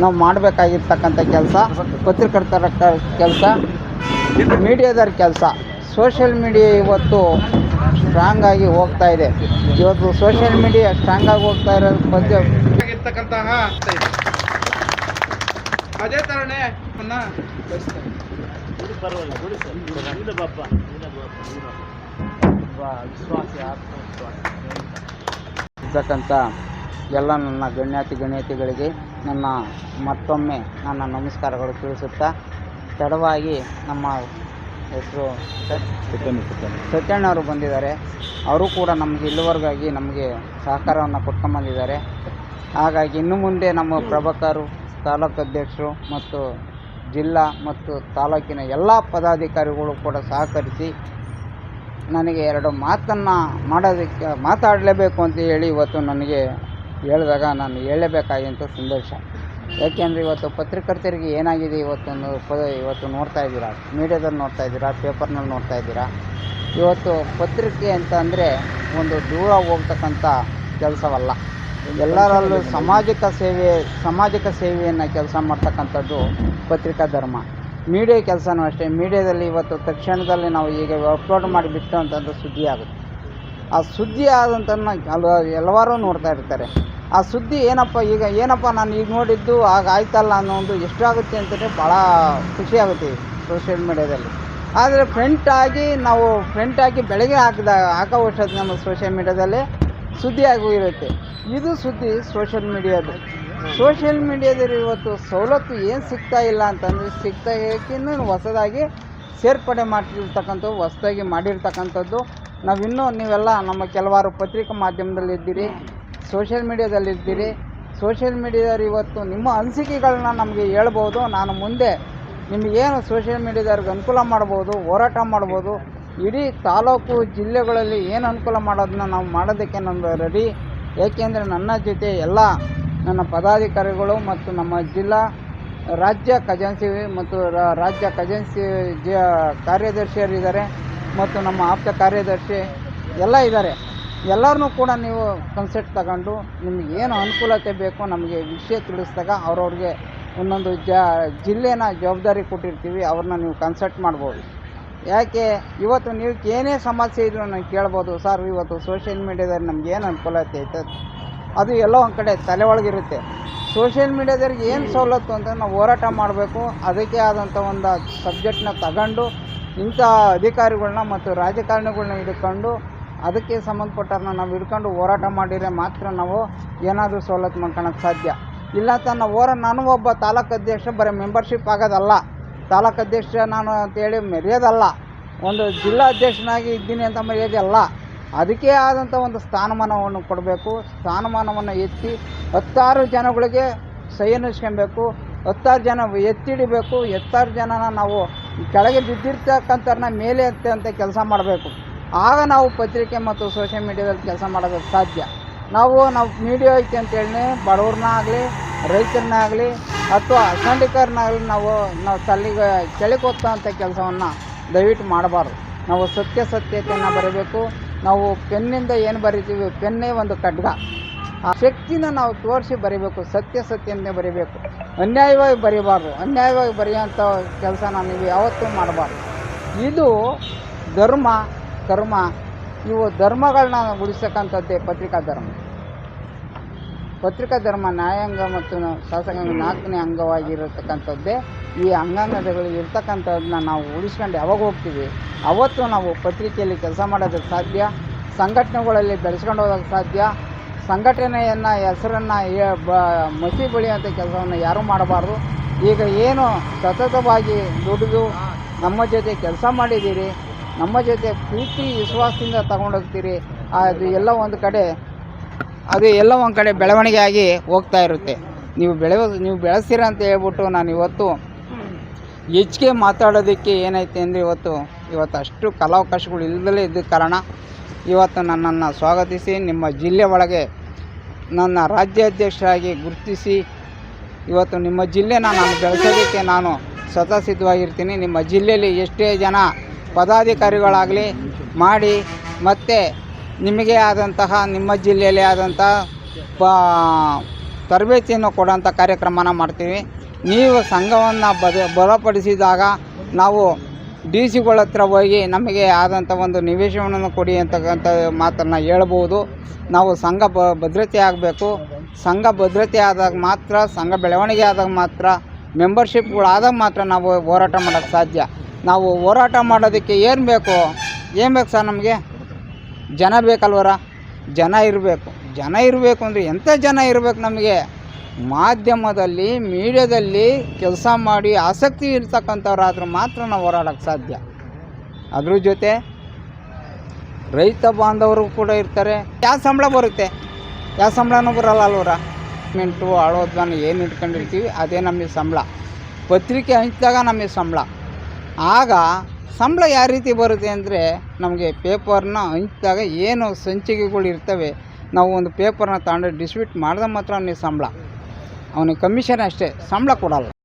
ನಾವು ಮಾಡಬೇಕಾಗಿರ್ತಕ್ಕಂಥ ಕೆಲಸ ಪತ್ರಕರ್ತರ ಕೆಲಸ ಮೀಡಿಯಾದವ್ರ ಕೆಲಸ. ಸೋಷಿಯಲ್ ಮೀಡಿಯಾ ಇವತ್ತು ಸ್ಟ್ರಾಂಗ್ ಆಗಿ ಹೋಗ್ತಾ ಇದೆ. ಇವತ್ತು ಸೋಷಿಯಲ್ ಮೀಡಿಯಾ ಸ್ಟ್ರಾಂಗ್ ಆಗಿ ಹೋಗ್ತಾ ಇರೋದ್ರ ಬಗ್ಗೆ ಆಗಿರ್ತಕ್ಕಂತಹ ಅದೇ ಅನ್ನ ಇರ್ತಕ್ಕಂಥ ಎಲ್ಲ ನನ್ನ ಗಣ್ಯಾತಿ ಗಣ್ಯತಿಗಳಿಗೆ ನನ್ನ ಮತ್ತೊಮ್ಮೆ ನನ್ನ ನಮಸ್ಕಾರಗಳು ತಿಳಿಸುತ್ತಾ ತಡವಾಗಿ ನಮ್ಮ ಹೆಸರು ಸತ್ಯಣ್ಣವರು ಬಂದಿದ್ದಾರೆ. ಅವರು ಕೂಡ ನಮಗೆ ಇಲ್ಲಿವರೆಗಾಗಿ ನಮಗೆ ಸಹಕಾರವನ್ನು ಕೊಟ್ಕೊಂಬಂದಿದ್ದಾರೆ ಹಾಗಾಗಿ ಇನ್ನು ಮುಂದೆ ನಮ್ಮ ಪ್ರಭಾಕರು ತಾಲೂಕು ಅಧ್ಯಕ್ಷರು ಮತ್ತು ಜಿಲ್ಲಾ ಮತ್ತು ತಾಲೂಕಿನ ಎಲ್ಲ ಪದಾಧಿಕಾರಿಗಳು ಕೂಡ ಸಹಕರಿಸಿ ನನಗೆ ಎರಡು ಮಾತನ್ನು ಮಾಡೋದಕ್ಕೆ ಮಾತಾಡಲೇಬೇಕು ಅಂತ ಹೇಳಿ ಇವತ್ತು ನನಗೆ ಹೇಳಿದಾಗ ನಾನು ಹೇಳಲೇಬೇಕಾಗಿಂತ ಸಂದೇಶ. ಯಾಕೆಂದರೆ ಇವತ್ತು ಪತ್ರಕರ್ತರಿಗೆ ಏನಾಗಿದೆ ಇವತ್ತೊಂದು ಪ ಇವತ್ತು ನೋಡ್ತಾ ಇದ್ದೀರಾ? ಮೀಡಿಯಾದಲ್ಲಿ ನೋಡ್ತಾ ಇದ್ದೀರಾ? ಪೇಪರ್ನಲ್ಲಿ ನೋಡ್ತಾ ಇದ್ದೀರಾ? ಇವತ್ತು ಪತ್ರಿಕೆ ಅಂತ ಅಂದರೆ ಒಂದು ದೂರ ಹೋಗ್ತಕ್ಕಂಥ ಕೆಲಸವಲ್ಲ. ಎಲ್ಲರಲ್ಲೂ ಸಾಮಾಜಿಕ ಸೇವೆ, ಸಾಮಾಜಿಕ ಸೇವೆಯನ್ನು ಕೆಲಸ ಮಾಡ್ತಕ್ಕಂಥದ್ದು ಪತ್ರಿಕಾ ಧರ್ಮ. ಮೀಡಿಯಾ ಕೆಲಸನೂ ಅಷ್ಟೇ. ಮೀಡಿಯಾದಲ್ಲಿ ಇವತ್ತು ತಕ್ಷಣದಲ್ಲಿ ನಾವು ಈಗ ಅಪ್ಲೋಡ್ ಮಾಡಿಬಿಟ್ಟು ಅಂತಂದು ಅಂತಂದ್ರೆ ಸುದ್ದಿ ಆಗುತ್ತೆ ಆ ಸುದ್ದಿ ಆದಂತ ಎಲ್ಲರೂ ಹಲವಾರು ನೋಡ್ತಾ ಇರ್ತಾರೆ. ಆ ಸುದ್ದಿ ಏನಪ್ಪ ಈಗ ಏನಪ್ಪ ನಾನು ಈಗ ನೋಡಿದ್ದು ಆಗ ಆಯ್ತಲ್ಲ ಅನ್ನೋ ಒಂದು ಎಷ್ಟಾಗುತ್ತೆ ಅಂತಲೇ ಭಾಳ ಖುಷಿ ಆಗುತ್ತೆ ಸೋಷಿಯಲ್ ಮೀಡ್ಯಾದಲ್ಲಿ ಆದರೆ ಫ್ರೆಂಟ್ ಆಗಿ ನಾವು ಫ್ರಂಟ್ ಆಗಿ ಬೆಳಗ್ಗೆ ಹಾಕಿದ ಹಾಕೋ ವರ್ಷದ ನಮ್ಮ ಸೋಷಿಯಲ್ ಮೀಡ್ಯಾದಲ್ಲಿ ಸುದ್ದಿಯಾಗೂ ಇರುತ್ತೆ. ಇದು ಸುದ್ದಿ ಸೋಷಿಯಲ್ ಮೀಡಿಯಾದು ಸೋಷಿಯಲ್ ಮೀಡಿಯಾದಲ್ಲಿ ಇವತ್ತು ಸವಲತ್ತು ಏನು ಸಿಗ್ತಾ ಇಲ್ಲ ಅಂತಂದರೆ ಸಿಗ್ತಾ ಇರೋಕ್ಕಿಂತ ಹೊಸದಾಗಿ ಸೇರ್ಪಡೆ ಮಾಡಿರ್ತಕ್ಕಂಥದ್ದು ಹೊಸದಾಗಿ ಮಾಡಿರ್ತಕ್ಕಂಥದ್ದು ನಾವಿನ್ನೂ ನೀವೆಲ್ಲ ನಮ್ಮ ಕೆಲವಾರು ಪತ್ರಿಕಾ ಮಾಧ್ಯಮದಲ್ಲಿ ಇದ್ದೀರಿ ಸೋಷಿಯಲ್ ಮೀಡಿಯಾದಲ್ಲಿ ಇದ್ದೀರಿ. ಸೋಷಿಯಲ್ ಮೀಡಿಯಾದವ್ರು ಇವತ್ತು ನಿಮ್ಮ ಅನಿಸಿಕೆಗಳನ್ನ ನಮಗೆ ಹೇಳ್ಬೋದು. ನಾನು ಮುಂದೆ ನಿಮಗೇನು ಸೋಷಿಯಲ್ ಮೀಡಿಯಾದವ್ರಿಗೆ ಅನುಕೂಲ ಮಾಡ್ಬೋದು, ಹೋರಾಟ ಮಾಡ್ಬೋದು, ಇಡೀ ತಾಲೂಕು ಜಿಲ್ಲೆಗಳಲ್ಲಿ ಏನು ಅನುಕೂಲ ಮಾಡೋದನ್ನ ನಾವು ಮಾಡೋದಕ್ಕೆ ನಮ್ಮದು ರೆಡಿ ಏಕೆಂದರೆ ನನ್ನ ಜೊತೆ ಎಲ್ಲ ನನ್ನ ಪದಾಧಿಕಾರಿಗಳು ಮತ್ತು ನಮ್ಮ ಜಿಲ್ಲಾ ರಾಜ್ಯ ಖಜಾನ್ಸಿ ಮತ್ತು ರಾಜ್ಯ ಖಜಾನ್ಸಿ ಜ, ಕಾರ್ಯದರ್ಶಿಯರಿದ್ದಾರೆ. ಮತ್ತು ನಮ್ಮ ಆಪ್ತ ಕಾರ್ಯದರ್ಶಿ ಎಲ್ಲ ಇದ್ದಾರೆ. ಎಲ್ಲರನ್ನೂ ಕೂಡ ನೀವು ಕನ್ಸಲ್ಟ್ ತಗೊಂಡು ನಿಮ್ಗೆ ಏನು ಅನುಕೂಲತೆ ಬೇಕು ನಮಗೆ ವಿಷಯ ತಿಳಿಸಿದಾಗ ಅವ್ರವ್ರಿಗೆ ಒಂದೊಂದು ಜ ಜಿಲ್ಲೆನ ಜವಾಬ್ದಾರಿ ಕೊಟ್ಟಿರ್ತೀವಿ, ಅವ್ರನ್ನ ನೀವು ಕನ್ಸಲ್ಟ್ ಮಾಡ್ಬೋದು. ಯಾಕೆ, ಇವತ್ತು ನೀವು ಏನೇ ಸಮಸ್ಯೆ ಇದ್ರೂ ನಾನು ಕೇಳ್ಬೋದು, ಸರ್, ಇವತ್ತು ಸೋಷಿಯಲ್ ಮೀಡ್ಯಾದಲ್ಲಿ ನಮ್ಗೆ ಏನು ಅನುಕೂಲತೆ ಐತೆ? ಅದು ಎಲ್ಲೋ ಒಂದು ಕಡೆ ತಲೆ ಒಳಗಿರುತ್ತೆ. ಸೋಷಿಯಲ್ ಮೀಡ್ಯಾದವ್ರಿಗೆ ಏನು ಸವಲತ್ತು ಅಂತ ನಾವು ಹೋರಾಟ ಮಾಡಬೇಕು, ಅದಕ್ಕೆ ಆದಂಥ ಒಂದು ಸಬ್ಜೆಕ್ಟ್ನ ತಗೊಂಡು ಇಂಥ ಅಧಿಕಾರಿಗಳನ್ನ ಮತ್ತು ರಾಜಕಾರಣಿಗಳನ್ನ ಹಿಡ್ಕೊಂಡು ಅದಕ್ಕೆ ಸಂಬಂಧಪಟ್ಟವ್ರನ್ನ ನಾವು ಹಿಡ್ಕೊಂಡು ಹೋರಾಟ ಮಾಡಿದರೆ ಮಾತ್ರ ನಾವು ಏನಾದರೂ ಸವಲತ್ತು ಮಾಡ್ಕೊಳಕ್ಕೆ ಸಾಧ್ಯ. ಇಲ್ಲ ತನ್ನ ಹೋರ ನಾನು ಒಬ್ಬ ತಾಲೂಕು ಅಧ್ಯಕ್ಷ, ಬರೀ ಮೆಂಬರ್ಶಿಪ್ ಆಗೋದಲ್ಲ. ತಾಲೂಕು ಅಧ್ಯಕ್ಷ ನಾನು ಅಂತೇಳಿ ಮೆರೆಯೋದಲ್ಲ. ಒಂದು ಜಿಲ್ಲಾ ಅಧ್ಯಕ್ಷನಾಗಿ ಇದ್ದೀನಿ ಅಂತ ಮರೆಯೋದಲ್ಲ. ಅದಕ್ಕೆ ಆದಂಥ ಒಂದು ಸ್ಥಾನಮಾನವನ್ನು ಕೊಡಬೇಕು. ಸ್ಥಾನಮಾನವನ್ನು ಎತ್ತಿ ಹತ್ತಾರು ಜನಗಳಿಗೆ ಸಹಿನಿಸ್ಕೊಬೇಕು ಹತ್ತಾರು ಜನ ಎತ್ತಿಡಿಬೇಕು. ಹತ್ತಾರು ಜನನ ನಾವು ಕೆಳಗೆ ಬಿದ್ದಿರ್ತಕ್ಕಂಥವ್ರನ್ನ ಮೇಲೆ ಅಂತ ಕೆಲಸ ಮಾಡಬೇಕು. ಆಗ ನಾವು ಪತ್ರಿಕೆ ಮತ್ತು ಸೋಷಿಯಲ್ ಮೀಡಿಯಾದಲ್ಲಿ ಕೆಲಸ ಮಾಡೋದಕ್ಕೆ ಸಾಧ್ಯ. ನಾವು ನಾವು ಮೀಡಿಯಾ ಐತಿ ಅಂತೇಳಿ ಬಡವ್ರನ್ನ ಆಗಲಿ, ರೈತರನ್ನ ಅಥವಾ ಅಸಂಘಿಕರನ್ನಾಗಲಿ ನಾವು ನಾವು ತಲೆಗೆ ಕೆಳಕೊತ್ತಂಥ ಕೆಲಸವನ್ನು ದಯವಿಟ್ಟು ಮಾಡಬಾರ್ದು. ನಾವು ಸತ್ಯ ಸತ್ಯತೆಯನ್ನು ಬರೀಬೇಕು. ನಾವು ಪೆನ್ನಿಂದ ಏನು ಬರಿತೀವಿ? ಪೆನ್ನೇ ಒಂದು ಖಡ್ಗ. ಆ ಶಕ್ತಿನ ನಾವು ತೋರಿಸಿ ಬರಿಬೇಕು ಸತ್ಯಾಸತ್ಯತೆ ಬರಿಬೇಕು. ಅನ್ಯಾಯವಾಗಿ ಬರೀಬಾರ್ದು, ಅನ್ಯಾಯವಾಗಿ ಬರೆಯುವಂಥ ಕೆಲಸ ನಾನು ಯಾವತ್ತೂ ಮಾಡಬಾರ್ದು. ಇದು ಧರ್ಮ, ಕರ್ಮ, ಇವು ಧರ್ಮಗಳನ್ನ ಉಳಿಸ್ತಕ್ಕಂಥದ್ದೇ ಪತ್ರಿಕಾ ಧರ್ಮ. ಪತ್ರಿಕಾ ಧರ್ಮ ನ್ಯಾಯಾಂಗ ಮತ್ತು ಶಾಸಕಾಂಗ ನಾಲ್ಕನೇ ಅಂಗವಾಗಿರತಕ್ಕಂಥದ್ದೇ, ಈ ಅಂಗಾಂಗಗಳು ಇರ್ತಕ್ಕಂಥದ್ದನ್ನ ನಾವು ಉಳಿಸ್ಕೊಂಡು ಯಾವಾಗ ಹೋಗ್ತೀವಿ? ಅವತ್ತು ನಾವು ಪತ್ರಿಕೆಯಲ್ಲಿ ಕೆಲಸ ಮಾಡೋದಕ್ಕೆ ಸಾಧ್ಯ? ಸಂಘಟನೆಗಳಲ್ಲಿ ಬೆಳೆಸ್ಕೊಂಡು ಹೋಗೋಕ್ಕೆ ಸಾಧ್ಯ? ಸಂಘಟನೆಯನ್ನು ಹೆಸರನ್ನು ಬ ಮಸಿ ಬೆಳೆಯುವಂಥ ಕೆಲಸವನ್ನು ಯಾರೂ ಮಾಡಬಾರ್ದು. ಈಗ ಏನು ಸತತವಾಗಿ ದುಡಿದು ನಮ್ಮ ಜೊತೆ ಕೆಲಸ ಮಾಡಿದ್ದೀರಿ ನಮ್ಮ ಜೊತೆ ಪ್ರೀತಿ ವಿಶ್ವಾಸದಿಂದ ತಗೊಂಡೋಗ್ತೀರಿ ಅದು ಎಲ್ಲ ಒಂದು ಕಡೆ ಅದು ಎಲ್ಲ ಒಂದು ಕಡೆ ಬೆಳವಣಿಗೆ ಆಗಿ ಹೋಗ್ತಾ ಇರುತ್ತೆ. ನೀವು ಬೆಳೆ ನೀವು ಬೆಳೆಸ್ತೀರ ಅಂತ ಹೇಳ್ಬಿಟ್ಟು ನಾನು ಇವತ್ತು ಹೆಚ್ಚಿಗೆ ಮಾತಾಡೋದಕ್ಕೆ ಏನೈತೆ ಅಂದರೆ ಇವತ್ತು ಇವತ್ತು ಅಷ್ಟು ಕಲಾವಕಾಶಗಳು ಇಲ್ಲದಲೇ ಇದ್ದ ಕಾರಣ ಇವತ್ತು ನನ್ನನ್ನು ಸ್ವಾಗತಿಸಿ ನಿಮ್ಮ ಜಿಲ್ಲೆ ಒಳಗೆ ನನ್ನ ರಾಜ್ಯಾಧ್ಯಕ್ಷರಾಗಿ ಗುರುತಿಸಿ ಇವತ್ತು ನಿಮ್ಮ ಜಿಲ್ಲೆನ ನಾನು ಬೆಳೆಸೋದಕ್ಕೆ ನಾನು ಸ್ವತಃ ಸಿದ್ಧವಾಗಿರ್ತೀನಿ. ನಿಮ್ಮ ಜಿಲ್ಲೆಯಲ್ಲಿ ಎಷ್ಟೇ ಜನ ಪದಾಧಿಕಾರಿಗಳಾಗಲಿ ಮಾಡಿ ಮತ್ತು ನಿಮಗೆ ಆದಂತಹ ನಿಮ್ಮ ಜಿಲ್ಲೆಯಲ್ಲಿ ಆದಂಥ ಪ ತರಬೇತಿಯನ್ನು ಕೊಡೋಂಥ ಕಾರ್ಯಕ್ರಮನ ಮಾಡ್ತೀವಿ. ನೀವು ಸಂಘವನ್ನು ಬದ ಬಲಪಡಿಸಿದಾಗ ನಾವು ಡಿ ಸಿಗಳ ಹತ್ರ ಹೋಗಿ ನಮಗೆ ಆದಂಥ ಒಂದು ನಿವೇಶನವನ್ನು ಕೊಡಿ ಅಂತಕ್ಕಂಥ ಮಾತನ್ನು ಹೇಳ್ಬೋದು. ನಾವು ಸಂಘ ಬ ಭದ್ರತೆ ಆಗಬೇಕು. ಸಂಘ ಭದ್ರತೆ ಆದಾಗ ಮಾತ್ರ, ಸಂಘ ಬೆಳವಣಿಗೆ ಆದಾಗ ಮಾತ್ರ ಮೆಂಬರ್ಶಿಪ್ಗಳಾದಾಗ ಮಾತ್ರ ನಾವು ಹೋರಾಟ ಮಾಡೋಕ್ಕೆ ಸಾಧ್ಯ. ನಾವು ಹೋರಾಟ ಮಾಡೋದಕ್ಕೆ ಏನು ಬೇಕು? ಏನು ಬೇಕು ಸರ್ ನಮಗೆ? ಜನ ಬೇಕಲ್ವರ? ಜನ ಇರಬೇಕು. ಜನ ಇರಬೇಕು ಅಂದರೆ ಎಂಥ ಜನ ಇರಬೇಕು ನಮಗೆ? ಮಾಧ್ಯಮದಲ್ಲಿ, ಮೀಡಿಯಾದಲ್ಲಿ ಕೆಲಸ ಮಾಡಿ ಆಸಕ್ತಿ ಇರ್ತಕ್ಕಂಥವ್ರಾದ್ರೆ ಮಾತ್ರ ನಾವು ಹೋರಾಡೋಕ್ಕೆ ಸಾಧ್ಯ. ಅದ್ರ ಜೊತೆ ರೈತ ಬಾಂಧವರು ಕೂಡ ಇರ್ತಾರೆ. ಯಾವ ಸಂಬಳ ಬರುತ್ತೆ? ಯಾವ ಸಂಬಳನೂ ಬರಲ್ಲ ಅಲ್ವರ? ಮೆಂಟು ಆಳೋದ್ವಾನ ಏನು ಇಟ್ಕೊಂಡಿರ್ತೀವಿ, ಅದೇ ನಮಗೆ ಸಂಬಳ. ಪತ್ರಿಕೆ ಹಂಚಿದಾಗ ನಮಗೆ ಸಂಬಳ. ಆಗ ಸಂಬಳ ಯಾವ ರೀತಿ ಬರುತ್ತೆ ಅಂದರೆ ನಮಗೆ ಪೇಪರ್ನ ಹಂಚಿದಾಗ ಏನು ಸಂಚಿಕೆಗಳು ಇರ್ತವೆ, ನಾವು ಒಂದು ಪೇಪರ್ನ ತಗೊಂಡು ಡಿಸ್ಟ್ರಿಬ್ಯೂಟ್ ಮಾಡಿದಾಗ ಮಾತ್ರ ನಮಗೆ ಸಂಬಳ. ಅವನಿಗೆ ಕಮಿಷನ್ ಅಷ್ಟೇ ಸಂಬಳ ಕೊಡಲ್ಲ.